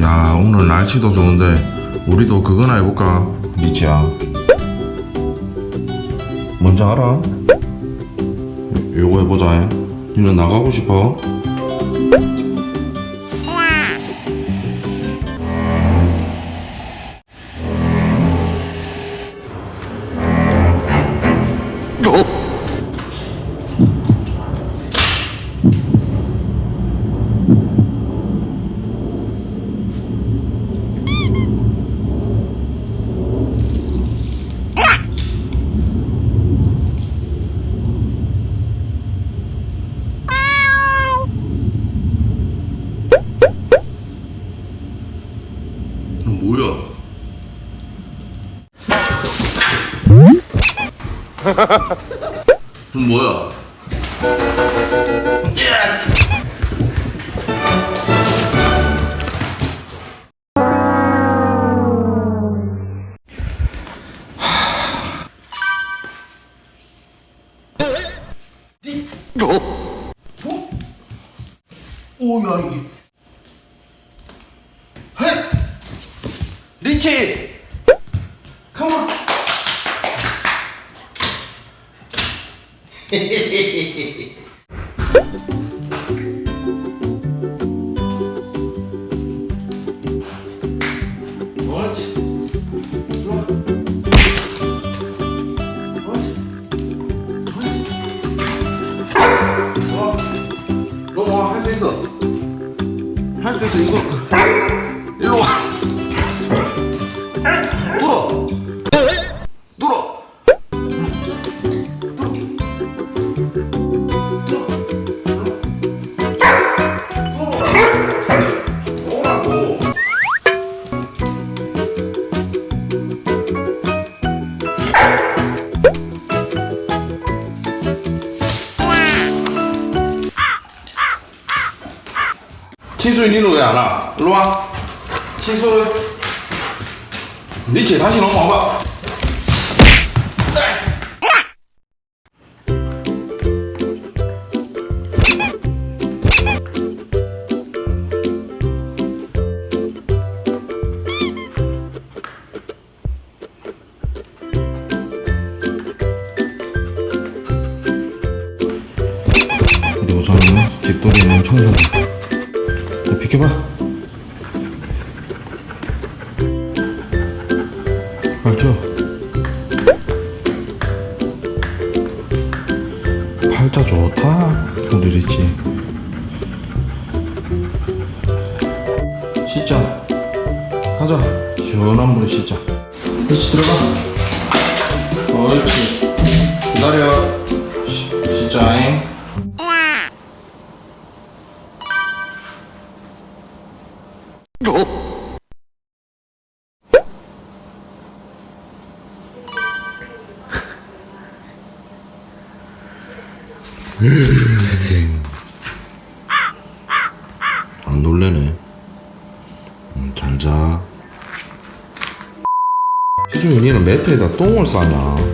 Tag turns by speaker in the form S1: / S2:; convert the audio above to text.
S1: 야 오늘 날씨도 좋은데 우리도 그거나 해볼까 리치야 뭔지 알아? 요- 요거 해보자 니는 나가고 싶어? 너 뭐야? 너 뭐야? 오야 이게 리치! 컴온! 옳지. 좋아. 옳지. 좋아. 너뭐 할수 있어. 할 수 있어, 이거. 일로 와. 친수이 니는 왜 안 와? 일로 와. 친수. 리치 다시 넘어와봐. 저는 집돌이는 청소를 자, 비켜봐. 알죠? 팔자 좋다. 우리 리치 씻자. 가자. 시원한 물에 씻자. 리치 들어가. 옳지 기다려 안 놀래네. 음, 잘 자. 시중에 니는 매트에다 똥을 싸냐?